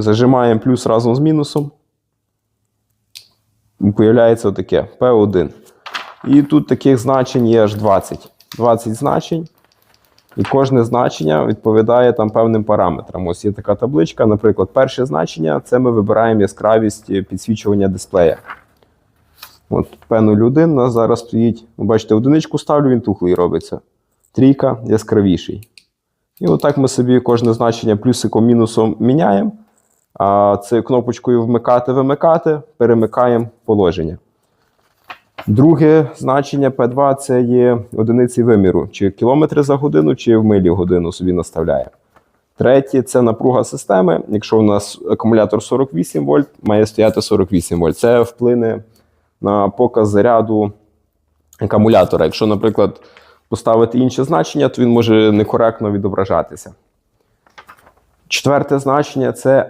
Зажимаємо плюс разом з мінусом. Появляється отаке P1. І тут таких значень є аж 20. 20 значень. І кожне значення відповідає там певним параметрам. Ось є така табличка. Наприклад, перше значення це ми вибираємо яскравість підсвічування дисплея. От P01 у нас зараз стоїть. Ви бачите, одиничку ставлю, він тухлий робиться. Трійка яскравіший. І отак ми собі кожне значення плюсиком, мінусом міняємо. Це кнопочкою вмикати, вимикати, перемикаємо положення. Друге значення P2 це є одиниці виміру, чи кілометри за годину, чи в милі годину собі наставляє. Третє це напруга системи. Якщо у нас акумулятор 48 вольт, має стояти 48 вольт. Це вплине на показ заряду акумулятора. Якщо, наприклад, поставити інше значення, то він може некоректно відображатися. Четверте значення це